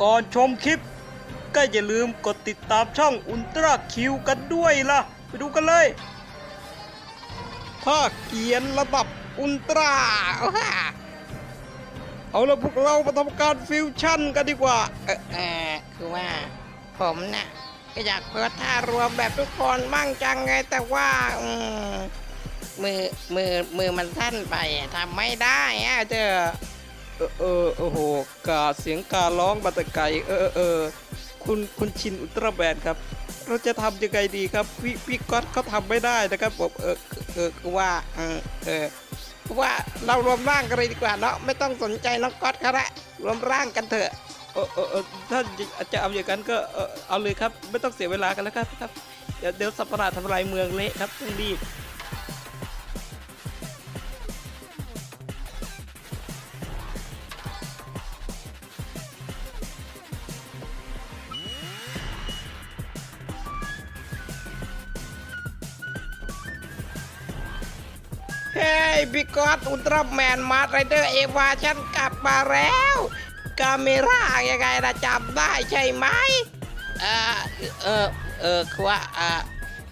ก่อนชมคลิป ก็อย่าลืมกดติดตามช่องอุลตร้าคิวกันด้วยล่ะ ไปดูกันเลยภาคเกียนระดับอุลตร้าเอาเอาละพวกเรามาทำการฟิวชั่นกันดีกว่า เออเออคือว่า ผมน่ะก็อยากเปิดท่ารวมแบบทุกคนมั่งจังไงแต่ว่าอืมมือมือมือมันสั้นไปทำไม่ได้อะเจอ เออเออโอ้โหกาเสียงการร้องบัตไกเออเออเออคุณคุณชินอุลตร้าแมนครับ เราจะทำยังไงดีครับ พี่พี่ก๊อตเขาทำไม่ได้นะครับผมเออเออว่าเออเออว่าเรารวมร่างกันเลยดีกว่าเนาะไม่ต้องสนใจน้องก๊อตเขาละรวมร่างกันเถอะเออเออเออถ้าจะเอาอย่างนั้นก็เออเอาเลยครับ ไม่ต้องเสียเวลากันแล้วครับครับ เดี๋ยวสัประหลาดทำลายเมืองเละครับต้องรีบ เฮ้ยบิ๊กอตอุลตร้าแมนมาร์ไรเดอร์เอวาฉันกลับมาแล้วกาเมร่ายังไงนะจำได้ใช่ไหมเออเออเออคือว่าเออ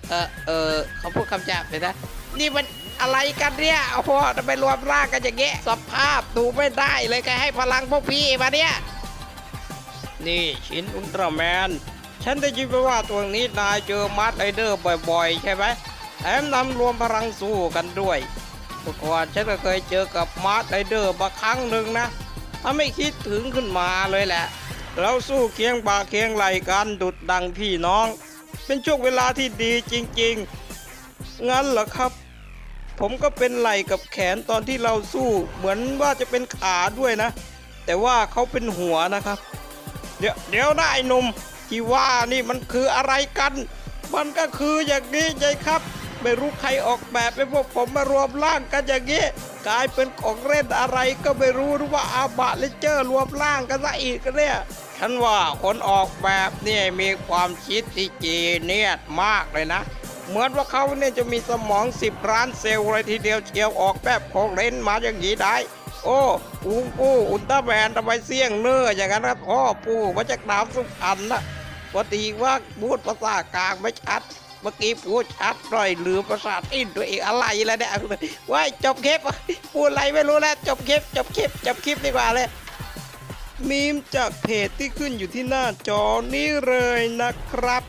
เออเออเขาพูดคำหยาบเลยนะ นี่มันอะไรกันเนี่ยโอ้โหทำไมรวมร่างกันอย่างเงี้ยสภาพดูไม่ได้เลยแกให้พลังพวกพี่มาเนี่ย นี่ชิ้นอุลตร้าแมน ฉันได้ยินมาว่าตัวนี้นายเจอมาร์ไรเดอร์บ่อยๆ ใช่ไหมแถมนำรวมพลังสู้กันด้วย เมื่อก่อนฉันก็เคยเจอกับมาร์ไรเดอร์มาครั้งหนึ่งนะถ้าไม่คิดถึงขึ้นมาเลยแหละ เราสู้เคียงบ่าเคียงไหลกันดุดดังพี่น้อง เป็นช่วงเวลาที่ดีจริงๆ งั้นเหรอครับ ผมก็เป็นไหล่กับแขนตอนที่เราสู้เหมือนว่าจะเป็นขาด้วยนะ แต่ว่าเขาเป็นหัวนะครับ เดี๋ยวเดี๋ยวนะไอ้หนุ่มที่ว่านี่มันคืออะไรกัน มันก็คืออย่างนี้ไงครับ ไม่รู้ใครออกแบบให้พวกผมมารวมร่างกันอย่างนี้ กลายเป็นของเล่นอะไรก็ไม่รู้หรือว่าอาบะเลเจอร์รวมร่างกันซะอีกกันเนี่ยฉันว่าคนออกแบบเนี่ยมีความคิดที่จีเนียสมากเลยนะ เหมือนว่าเขาเนี่ยจะมีสมอง10ล้านเซลล์เลยทีเดียวเชียวออกแบบของเล่นมาอย่างนี้ได้โอ้อุงปูอุลตร้าแมนทำไมเสี่ยงเนื้ออย่างนั้นครับพ่อปู่มาจากดาวสุพรรณนะพอดีว่าพูดภาษากลางไม่ชัด เมื่อกี้พูดชัดหน่อยลืมภาษาอินตัวเองอะไรแล้วเนี่ยว้ายจบคลิปพูดอะไรไม่รู้แล้วจบคลิปจบคลิปจบคลิปดีกว่าเลยมีมจากเพจที่ขึ้นอยู่ที่หน้าจอนี้เลยนะครับ